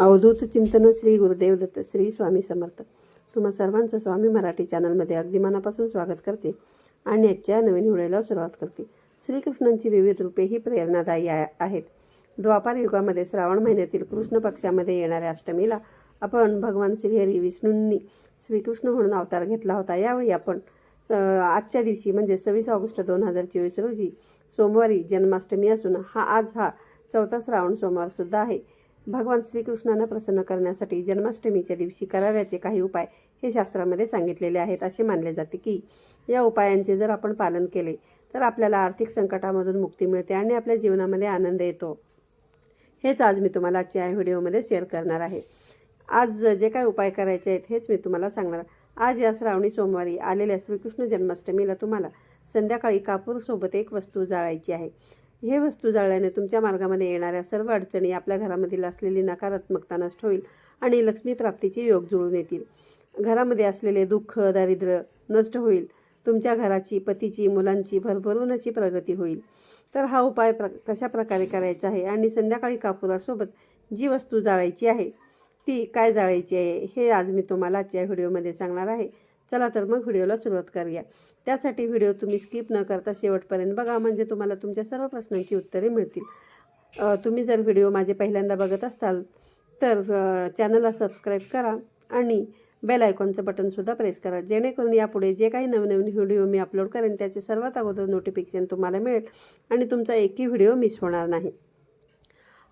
अवधूत चिंतन श्री गुरुदेव दत्त श्री स्वामी समर्थ. तुम्हा सर्वांचं स्वामी मराठी चॅनलमध्ये अगदी मनापासून स्वागत करते आणि आजच्या नवीन व्हिडिओला सुरुवात करते. श्रीकृष्णांची विविध रूपे ही प्रेरणादायी आहेत. द्वापार युगामध्ये श्रावण महिन्यातील कृष्ण पक्षामध्ये येणाऱ्या अष्टमीला आपण भगवान श्रीहरी विष्णूंनी श्रीकृष्ण म्हणून अवतार घेतला होता. यावेळी आपण आजच्या दिवशी म्हणजे सव्वीस ऑगस्ट दोन हजार चोवीस रोजी सोमवारी जन्माष्टमी असून हा आज हा चौथा श्रावण सोमवार सुद्धा आहे. भगवान श्रीकृष्णांना प्रसन्न करण्यासाठी जन्माष्टमीच्या दिवशी कराव्याचे काही उपाय हे शास्त्रामध्ये सांगितलेले आहेत असे मानले जाते की या उपायांचे जर आपण पालन केले तर आपल्याला आर्थिक संकटामधून मुक्ती मिळते आणि आपल्या जीवनामध्ये आनंद येतो. हेच आज मी तुम्हाला आजच्या या व्हिडिओमध्ये शेअर करणार आहे. आज जे काय उपाय करायचे आहेत हेच मी तुम्हाला सांगणार. आज या श्रावणी सोमवारी आलेल्या श्रीकृष्ण जन्माष्टमीला तुम्हाला संध्याकाळी कापूरसोबत एक वस्तू जाळायची आहे. हे वस्तू जाळल्याने तुमच्या मार्गामध्ये येणाऱ्या सर्व अडचणी आपल्या घरामधील असलेली नकारात्मकता नष्ट होईल आणि लक्ष्मी प्राप्तीचे योग जुळून येतील. घरामध्ये असलेले दुःख दारिद्र्य नष्ट होईल. तुमच्या घराची पतीची मुलांची भरभरून अशी प्रगती होईल. तर हा उपाय प्र कशा प्रकारे करायचा आहे आणि संध्याकाळी कापुरासोबत जी वस्तू जाळायची आहे ती काय जाळायची आहे हे आज मी तुम्हाला आजच्या व्हिडिओमध्ये सांगणार आहे. चला तर मग व्हिडिओला सुरुवात करूया. त्यासाठी व्हिडिओ तुम्ही स्किप न करता शेवटपर्यंत बघा म्हणजे तुम्हाला तुमच्या सर्व प्रश्नांची उत्तरे मिळतील. तुम्ही जर व्हिडिओ माझे पहिल्यांदा बघत असाल तर चॅनलला सबस्क्राईब करा आणि बेल आयकॉनचं बटनसुद्धा प्रेस करा. जेणेकरून यापुढे जे काही नवनवीन व्हिडिओ मी अपलोड करेन त्याचे सर्वात अगोदर नोटिफिकेशन तुम्हाला मिळेल आणि तुमचा एकही व्हिडिओ मिस होणार नाही.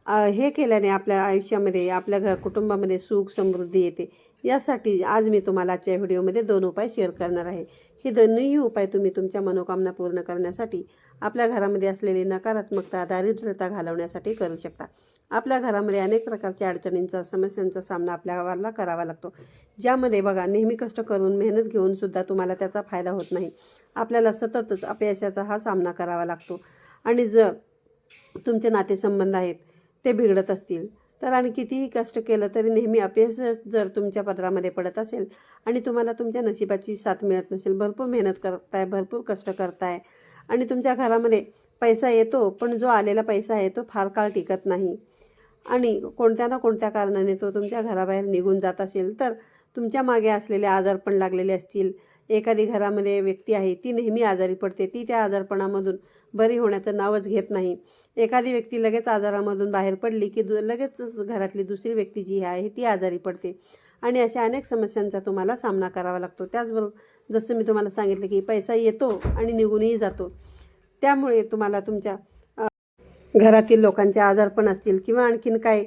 हे केल्याने आपल्या आयुष्यामध्ये आपल्या घर कुटुंबामध्ये सुख समृद्धी येते. यासाठी आज मी तुम्हाला आजच्या व्हिडिओमध्ये दोन उपाय शेअर करणार आहे. हे दोन्ही उपाय तुम्ही तुमच्या मनोकामना पूर्ण करण्यासाठी आपल्या घरामध्ये असलेली नकारात्मकता दारिद्र्यता घालवण्यासाठी करू शकता. आपल्या घरामध्ये अनेक प्रकारच्या अडचणींचा समस्यांचा सामना आपल्याला करावा लागतो. ज्यामध्ये बघा नेहमी कष्ट करून मेहनत घेऊनसुद्धा तुम्हाला त्याचा फायदा होत नाही. आपल्याला सततच अपयशाचा हा सामना करावा लागतो. आणि जर तुमचे नातेसंबंध आहेत ते बिघडत असतील तर आणि कितीही कष्ट केलं तरी नेहमी अपयश जर तुमच्या पदरामध्ये पडत असेल आणि तुम्हाला तुमच्या नशिबाची साथ मिळत नसेल भरपूर मेहनत करताय भरपूर कष्ट करताय आणि तुमच्या घरामध्ये पैसा येतो पण जो आलेला पैसा आहे तो फार काळ टिकत नाही आणि कोणत्या ना कोणत्या कारणाने तो तुमच्या घराबाहेर निघून जात असेल तर तुमच्या मागे असलेले आजार पण लागलेले असतील एखादी घरामध्ये व्यक्ती आहे ती नेहमी आजारी पडते. ती त्या आजारपणामधून बरी होण्याचं नावच घेत नाही. एखादी व्यक्ती लगेच आजारामधून बाहेर पडली की दु लगेच घरातली दुसरी व्यक्ती जी आहे ती आजारी पडते. आणि अशा अनेक समस्यांचा तुम्हाला सामना करावा लागतो. त्याचबरोबर जसं मी तुम्हाला सांगितलं की पैसा येतो आणि निघूनही जातो. त्यामुळे तुम्हाला तुमच्या घरातील लोकांचे आजारपण असतील किंवा आणखीन काय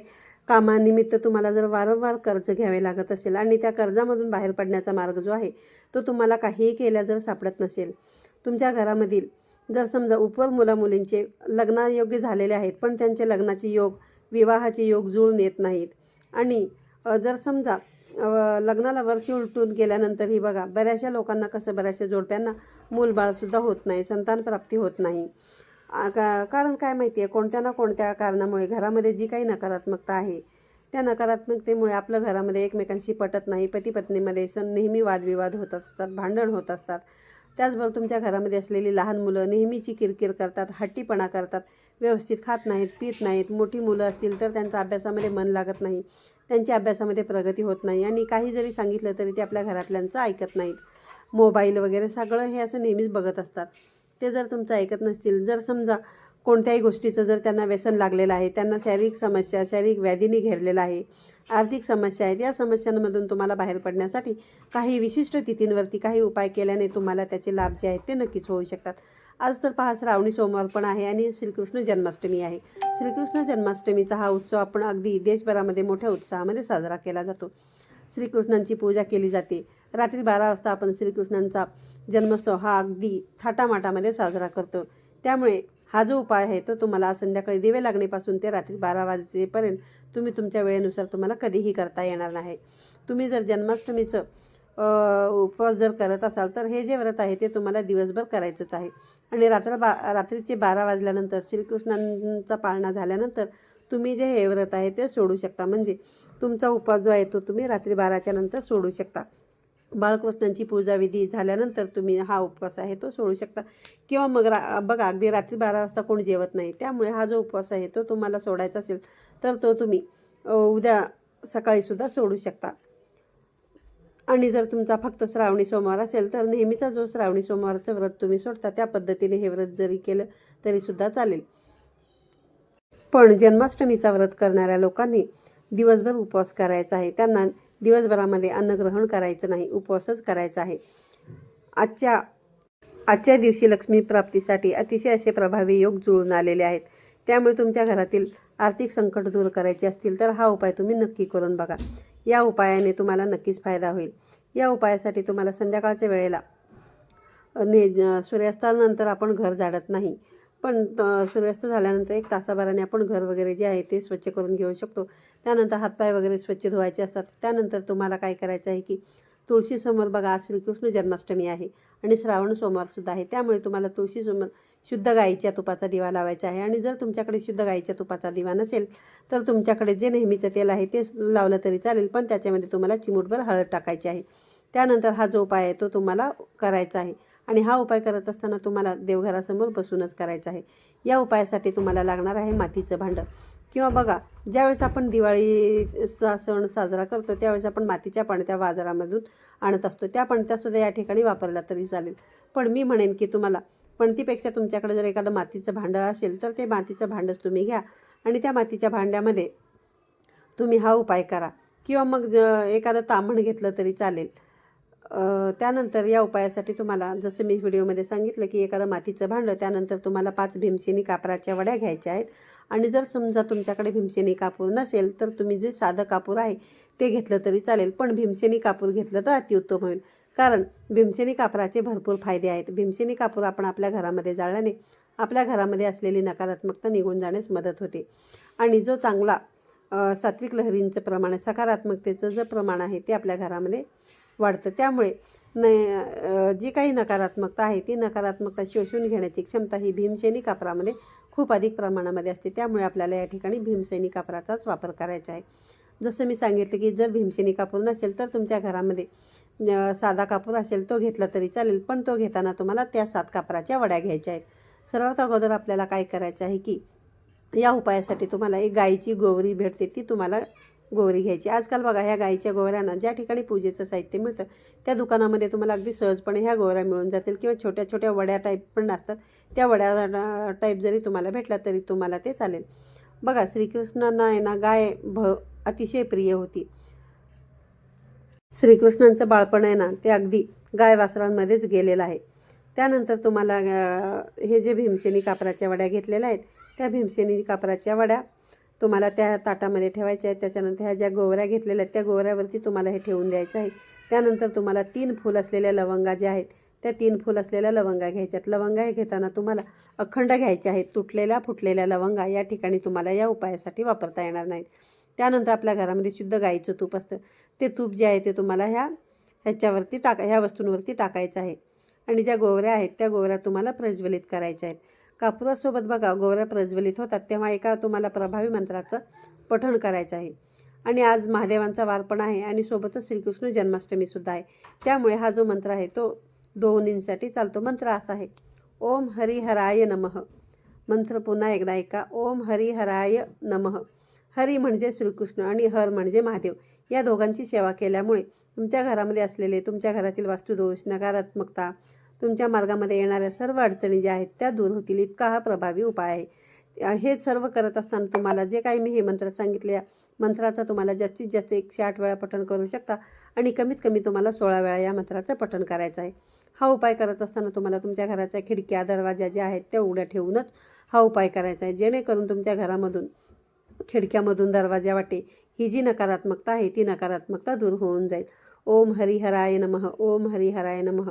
कामानिमित्त तुम्हाला जर वारंवार कर्ज घ्यावे लागत असेल आणि त्या कर्जामधून बाहेर पडण्याचा मार्ग जो आहे तो तुम्हाला काहीही केल्या जर सापडत नसेल तुमच्या घरामधील जर समजा उपवर मुलामुलींचे लग्नायोग्य झालेले आहेत पण त्यांचे लग्नाचे योग विवाहाचे योग जुळून येत नाहीत आणि जर समजा लग्नाला वर्षी उलटून गेल्यानंतरही बघा बऱ्याचशा लोकांना कसं बऱ्याचशा जोडप्यांना मूलबाळसुद्धा होत नाही संतानप्राप्ती होत नाही. का कारण काय माहिती आहे कोणत्या ना कोणत्या कारणामुळे घरामध्ये जी काही नकारात्मकता आहे त्या नकारात्मकतेमुळे आपलं घरामध्ये एकमेकांशी पटत नाही पती पत्नीमध्ये सण नेहमी वादविवाद होत असतात भांडण होत असतात. त्याचबरोबर तुमच्या घरामध्ये असलेली लहान मुलं नेहमीची किरकिर करतात हट्टीपणा करतात व्यवस्थित खात नाहीत पित नाहीत मोठी मुलं असतील तर त्यांचं अभ्यासामध्ये मन लागत नाही त्यांच्या अभ्यासामध्ये प्रगती होत नाही आणि काही जरी सांगितलं तरी ते आपल्या घरातल्यांचं ऐकत नाहीत. मोबाईल वगैरे सगळं हे असं नेहमीच बघत असतात. ते जर तुमचं ऐकत नसतील जर समजा कोणत्याही गोष्टीचं जर त्यांना व्यसन लागलेलं आहे त्यांना शारीरिक समस्या शारीरिक व्याधीने घेरलेलं आहे आर्थिक समस्या आहेत या समस्यांमधून तुम्हाला बाहेर पडण्यासाठी काही विशिष्ट तिथींवरती काही उपाय केल्याने तुम्हाला त्याचे लाभ जे आहेत ते नक्कीच होऊ शकतात. आज तर पहा श्रावणी सोमवार पण आहे आणि श्रीकृष्ण जन्माष्टमी आहे. श्रीकृष्ण जन्माष्टमीचा हा उत्सव आपण अगदी देशभरामध्ये मोठ्या उत्साहामध्ये साजरा केला जातो. श्रीकृष्णांची पूजा केली जाते. रात्री बारा वाजता आपण श्रीकृष्णांचा जन्मोत्सव हा अगदी थाटामाटामध्ये साजरा करतो. त्यामुळे हा जो उपाय आहे तो तुम्हाला संध्याकाळी दिवे लागण्यापासून ते रात्री बारा वाजेपर्यंत तुम्ही तुमच्या वेळेनुसार तुम्हाला कधीही करता येणार नाही. तुम्ही जर जन्माष्टमीचं उपवास जर करत असाल तर हे जे व्रत आहे ते तुम्हाला दिवसभर करायचंच आहे. आणि रात्र बा रात्रीचे बारा वाजल्यानंतर श्रीकृष्णांचा पाळणा झाल्यानंतर तुम्ही जे हे व्रत आहे ते सोडू शकता. म्हणजे तुमचा उपवास जो आहे तो तुम्ही रात्री बाराच्या नंतर सोडू शकता. बाळकृष्णांची पूजाविधी झाल्यानंतर तुम्ही हा उपवास आहे तो सोडू शकता. किंवा मग रा बघा अगदी रात्री बारा वाजता कोण जेवत नाही त्यामुळे हा जो उपवास आहे तो तुम्हाला सोडायचा असेल तर तो तुम्ही उद्या सकाळीसुद्धा सोडू शकता. आणि जर तुमचा फक्त श्रावणी सोमवार असेल तर नेहमीचा जो श्रावणी सोमवारचं व्रत तुम्ही सोडता त्या पद्धतीने हे व्रत जरी केलं तरीसुद्धा चालेल. पण जन्माष्टमीचा व्रत करणाऱ्या लोकांनी दिवसभर उपवास करायचा आहे. त्यांना दिवसभरामध्ये अन्नग्रहण करायचं नाही उपवासच करायचा आहे. आजच्या आजच्या दिवशी लक्ष्मी प्राप्तीसाठी अतिशय असे प्रभावी योग जुळून आलेले आहेत. त्यामुळे तुमच्या घरातील आर्थिक संकट दूर करायचे असतील तर हा उपाय तुम्ही नक्की करून बघा. या उपायाने तुम्हाला नक्कीच फायदा होईल. या उपायासाठी तुम्हाला संध्याकाळच्या वेळेला ने ज- सूर्यास्तानंतर आपण घर झाडत नाही. पण सूर्यास्त झाल्यानंतर एक तासाभराने आपण घर वगैरे जे आहे ते स्वच्छ करून घेऊ शकतो. त्यानंतर हातपाय वगैरे स्वच्छ धुवायचे असतात. त्यानंतर तुम्हाला काय करायचं आहे की तुळशीसमोर बघा आज श्रीकृष्ण जन्माष्टमी आहे आणि श्रावण सोमवारसुद्धा आहे. त्यामुळे तुम्हाला तुळशीसमोर शुद्ध गाईच्या तुपाचा दिवा लावायचा आहे. आणि जर तुमच्याकडे शुद्ध गाईच्या तुपाचा दिवा नसेल तर तुमच्याकडे जे नेहमीचं तेल आहे ते लावलं तरी चालेल पण त्याच्यामध्ये तुम्हाला चिमूटभर हळद टाकायची आहे. त्यानंतर हा जो उपाय आहे तो तुम्हाला करायचा आहे. आणि हा उपाय करत असताना तुम्हाला देवघरासमोर बसूनच करायचा आहे. या उपायासाठी तुम्हाला लागणार आहे मातीचं भांडं. किंवा बघा ज्यावेळेस आपण दिवाळीचा सण साजरा करतो त्यावेळेस आपण मातीच्या पणत्या बाजारामधून आणत असतो. त्या पणत्यासुद्धा या ठिकाणी वापरल्या तरी चालेल. पण मी म्हणेन की तुम्हाला पणतीपेक्षा तुमच्याकडे जर एखादं मातीचं भांडं असेल तर ते मातीचं भांडंच तुम्ही घ्या. आणि त्या मातीच्या भांड्यामध्ये तुम्ही हा उपाय करा. किंवा मग ज एखादं तांबण घेतलं तरी चालेल. त्यानंतर या उपायासाठी तुम्हाला जसं मी व्हिडिओमध्ये सांगितलं की एखादं मातीचं भांडं त्यानंतर तुम्हाला पाच भीमसेनी कापराच्या वड्या घ्यायच्या आहेत. आणि जर समजा तुमच्याकडे भीमसेनी कापूर नसेल तर तुम्ही जे साधं कापूर आहे ते घेतलं तरी चालेल. पण भीमसेनी कापूर घेतलं तर अतिउत्तम होईल. कारण भीमसेनी कापराचे भरपूर फायदे आहेत. भीमसेनी कापूर आपण आपल्या घरामध्ये जाळल्याने आपल्या घरामध्ये असलेली नकारात्मकता निघून जाण्यास मदत होते. आणि जो चांगला सात्विक लहरींचं प्रमाण आहे सकारात्मकतेचं जे प्रमाण आहे ते आपल्या घरामध्ये वाढतं. त्यामुळे न जी काही नकारात्मकता आहे ती नकारात्मकता शोषून घेण्याची क्षमता ही भीमसेनी कापरामध्ये खूप अधिक प्रमाणामध्ये असते. त्यामुळे आपल्याला या ठिकाणी भीमसेनी कापराचाच वापर करायचा आहे. जसं मी सांगितलं की जर भीमसेनी कापूर नसेल तर तुमच्या घरामध्ये साधा कापूर असेल तो घेतला तरी चालेल पण तो घेताना तुम्हाला त्या सात कापराच्या वड्या घ्यायच्या आहेत. सर्वात अगोदर आपल्याला काय करायचं आहे की या उपायासाठी तुम्हाला एक गाईची गोवरी भेटते ती तुम्हाला गोवरी घ्यायची. आजकाल बघा ह्या गाईच्या गोवऱ्यांना ज्या ठिकाणी पूजेचं साहित्य मिळतं त्या दुकानामध्ये तुम्हाला अगदी सहजपणे ह्या गोवऱ्या मिळून जातील किंवा छोट्या छोट्या वड्या टाईप पण असतात. त्या वड्या टाईप जरी तुम्हाला भेटला तरी तुम्हाला ते चालेल. बघा श्रीकृष्णांना आहे ना गाय भ अतिशय प्रिय होती. श्रीकृष्णांचं बाळपण आहे ना ते अगदी गाय वासरांमध्येच गेलेलं आहे. त्यानंतर तुम्हाला हे जे भीमसेनी कापराच्या वड्या घेतलेल्या आहेत त्या भीमसेनी कापराच्या वड्या तुम्हाला त्या ताटामध्ये ठेवायच्या आहेत. त्याच्यानंतर ह्या ज्या गोवऱ्या घेतलेल्या आहेत त्या गोवऱ्यावरती तुम्हाला हे ठेवून द्यायचं आहे. त्यानंतर तुम्हाला तीन फूल असलेल्या लवंगा ज्या आहेत त्या तीन फूल असलेल्या लवंगा घ्यायच्यात लवंगा हे घेताना तुम्हाला अखंड घ्यायच्या आहेत. तुटलेल्या फुटलेल्या लवंगा या ठिकाणी तुम्हाला या उपायासाठी वापरता येणार नाहीत. त्यानंतर आपल्या घरामध्ये शुद्ध गाईचं तूप असतं. ते तूप जे आहे ते तुम्हाला ह्या ह्याच्यावरती टाका ह्या वस्तूंवरती टाकायचं आहे. आणि ज्या गोवऱ्या आहेत त्या गोवऱ्या तुम्हाला प्रज्वलित करायच्या आहेत. कापुरासोबत बघा गोवऱ्या प्रज्वलित होतात. तेव्हा एका तुम्हाला प्रभावी मंत्राचं पठण करायचं आहे. आणि आज महादेवांचा वार पण आहे आणि सोबतच श्रीकृष्ण जन्माष्टमीसुद्धा आहे. त्यामुळे हा जो मंत्र आहे तो दोन्हींसाठी चालतो. मंत्र असा आहे. ओम हरिहराय नमः. मंत्र पुन्हा एकदा ऐका. ओम हरिहराय नमः. हरी म्हणजे श्रीकृष्ण आणि हर म्हणजे महादेव. या दोघांची सेवा केल्यामुळे तुमच्या घरामध्ये असलेले तुमच्या घरातील वास्तुदोष नकारात्मकता तुमच्या मार्गामध्ये येणाऱ्या सर्व अडचणी ज्या आहेत त्या दूर होतील. इतका हा प्रभावी उपाय आहे. हे सर्व करत असताना तुम्हाला जे काही मी हे मंत्र सांगितले मंत्राचं तुम्हाला जास्तीत जास्त एकशे आठ वेळा पठण करू शकता आणि कमीत कमी तुम्हाला सोळा वेळा या मंत्राचं पठण करायचं आहे. हा उपाय करत असताना तुम्हाला तुमच्या घराच्या खिडक्या दरवाजा ज्या आहेत त्या उघड्या ठेवूनच हा उपाय करायचा आहे. जेणेकरून तुमच्या घरामधून खिडक्यामधून दरवाजा वाटे. ही जी नकारात्मकता आहे ती नकारात्मकता दूर होऊन जाईल. ओम हरिहराय नमः ओम हरिहराय नमः.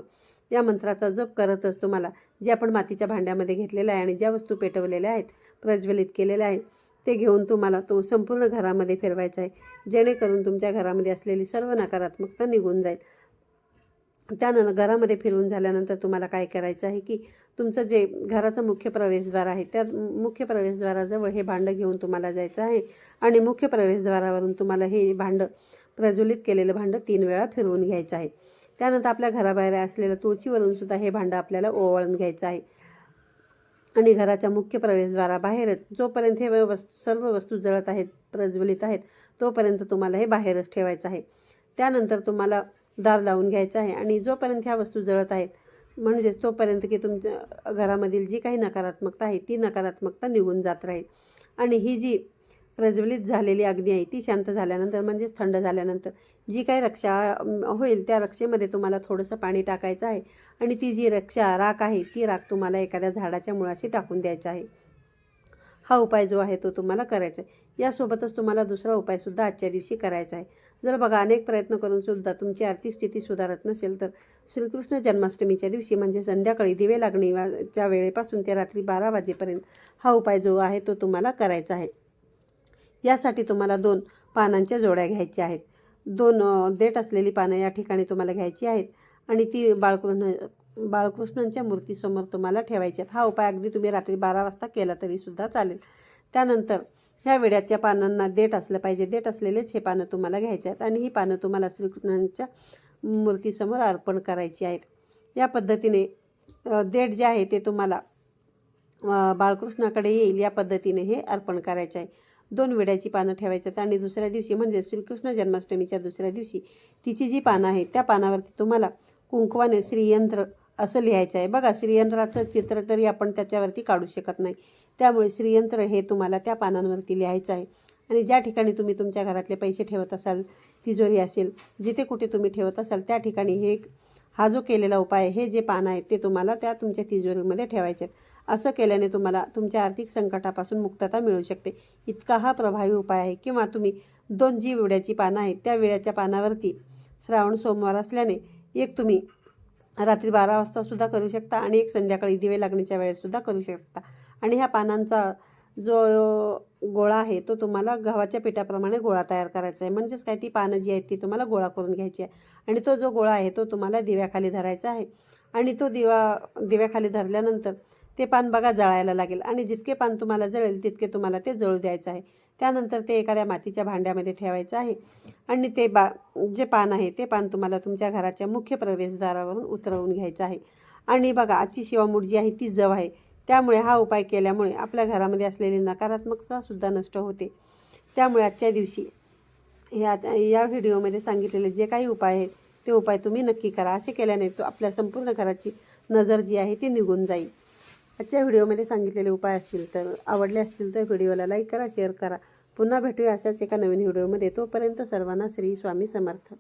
या मंत्राचा जप करतच तुम्हाला जे आपण मातीच्या भांड्यामध्ये घेतलेलं आहे आणि ज्या वस्तू पेटवलेल्या आहेत प्रज्वलित केलेल्या आहेत ते घेऊन तुम्हाला तो संपूर्ण घरामध्ये फिरवायचा आहे. जेणेकरून तुमच्या घरामध्ये असलेली सर्व नकारात्मकता निघून जाईल. त्यानंतर घरामध्ये फिरवून झाल्यानंतर तुम्हाला काय करायचं आहे की तुमचं जे घराचं मुख्य प्रवेशद्वार आहे त्या मुख्य प्रवेशद्वाराजवळ हे भांडं घेऊन तुम्हाला जायचं आहे. आणि मुख्य प्रवेशद्वारावरून तुम्हाला हे भांडं प्रज्वलित केलेलं भांडं तीन वेळा फिरवून घ्यायचं आहे. त्यानंतर आपल्या घराबाहेर असलेलं तुळशीवरून सुद्धा हे भांडं आपल्याला ओवाळून घ्यायचं आहे. आणि घराच्या मुख्य प्रवेशद्वाराबाहेरच जोपर्यंत हे वस्तू सर्व वस्तू जळत आहेत प्रज्वलित आहेत तोपर्यंत तुम्हाला हे बाहेरच ठेवायचं आहे. त्यानंतर तुम्हाला दार लावून घ्यायचं आहे आणि जोपर्यंत ह्या वस्तू जळत आहेत म्हणजेच तोपर्यंत की तुमच्या घरामधील जी काही नकारात्मकता आहे ती नकारात्मकता निघून जात राहील. आणि ही जी प्रज्वलित झालेली अग्नी आहे ती शांत झाल्यानंतर म्हणजेच थंड झाल्यानंतर जी काही रक्षा होईल त्या रक्षेमध्ये तुम्हाला थोडंसं पाणी टाकायचं आहे आणि ती जी रक्षा राख आहे ती राख तुम्हाला एखाद्या झाडाच्या मुळाशी टाकून द्यायचा आहे. हा उपाय जो आहे तो तुम्हाला करायचा आहे. यासोबतच तुम्हाला दुसरा उपायसुद्धा आजच्या दिवशी करायचा आहे. जर बघा अनेक प्रयत्न करूनसुद्धा तुमची आर्थिक स्थिती सुधारत नसेल तर श्रीकृष्ण जन्माष्टमीच्या दिवशी म्हणजे संध्याकाळी दिवे लागणीच्या वेळेपासून ते रात्री बारा वाजेपर्यंत हा उपाय जो आहे तो तुम्हाला करायचा आहे. यासाठी तुम्हाला दोन पानांच्या जोड्या घ्यायच्या आहेत. दोन देठ असलेली पानं या ठिकाणी तुम्हाला घ्यायची आहेत आणि ती बाळकृष्ण बाळकृष्णांच्या मूर्तीसमोर तुम्हाला ठेवायची आहेत. हा उपाय अगदी तुम्ही रात्री बारा वाजता केला तरीसुद्धा चालेल. त्यानंतर ह्या विड्याच्या पानांना देठ असलं पाहिजे. देठ असलेलेच हे पानं तुम्हाला घ्यायचे आहेत आणि ही पानं तुम्हाला श्रीकृष्णांच्या मूर्तीसमोर अर्पण करायची आहेत. या पद्धतीने देठ जे आहे ते तुम्हाला बाळकृष्णाकडे येईल. या पद्धतीने हे अर्पण करायचे आहे. दोन विड्याची पानं ठेवायच्यात आहेत आणि दुसऱ्या दिवशी म्हणजे श्रीकृष्ण जन्माष्टमीच्या दुसऱ्या दिवशी तिची जी पानं आहेत त्या पानावरती तुम्हाला कुंकवाने श्रीयंत्र असं लिहायचं आहे. बघा श्रीयंत्राचं चित्र तरी आपण त्याच्यावरती काढू शकत नाही. त्यामुळे श्रीयंत्र हे तुम्हाला त्या पानांवरती लिहायचं आहे. आणि ज्या ठिकाणी तुम्ही तुमच्या घरातले पैसे ठेवत असाल तिजोरी असेल जिथे कुठे तुम्ही ठेवत असाल त्या ठिकाणी हे हा जो केलेला उपाय आहे, हे जे पानं आहेत ते तुम्हाला त्या तुमच्या तिजोरीमध्ये ठेवायचे आहेत. असं केल्याने तुम्हाला तुमच्या आर्थिक संकटापासून मुक्तता मिळू शकते. इतका हा प्रभावी उपाय आहे किंवा तुम्ही दोन जी विड्याची पानं आहेत त्या विड्याच्या पानावरती श्रावण सोमवार असल्याने एक तुम्ही रात्री बारा वाजतासुद्धा करू शकता आणि एक संध्याकाळी दिवे लागण्याच्या वेळेससुद्धा करू शकता. आणि ह्या पानांचा जो गोळा आहे तो तुम्हाला गव्हाच्या पिठाप्रमाणे गोळा तयार करायचा आहे. म्हणजेच काय? ती पानं जी आहेत ती तुम्हाला गोळा करून घ्यायची आहे. आणि तो जो गोळा आहे तो तुम्हाला दिव्याखाली धरायचा आहे. आणि तो दिवा दिव्याखाली धरल्यानंतर ते पान बघा जळायला लागेल. आणि जितके पान तुम्हाला जळेल तितके तुम्हाला ते जळू द्यायचं आहे. त्यानंतर ते एखाद्या मातीच्या भांड्यामध्ये ठेवायचं आहे. आणि ते बा जे पान आहे ते पान तुम्हाला तुमच्या घराच्या मुख्य प्रवेशद्वारावरून उतरवून घ्यायचं आहे. आणि बघा आजची शिवामूठ जी आहे ती जव आहे. त्यामुळे हा उपाय केल्यामुळे आपल्या घरामध्ये असलेली नकारात्मकतासुद्धा नष्ट होते. त्यामुळे आजच्या दिवशी या या व्हिडिओमध्ये सांगितलेले जे काही उपाय आहेत ते उपाय तुम्ही नक्की करा. असे केल्याने तो आपल्या संपूर्ण घराची नजर जी आहे ती निघून जाईल. आजच्या व्हिडिओमध्ये सांगितलेले उपाय असतील तर आवडले असतील तर व्हिडिओला लाईक करा शेअर करा. पुन्हा भेटूया अशाच एका नवीन व्हिडिओमध्ये. तोपर्यंत सर्वांना श्री स्वामी समर्थ.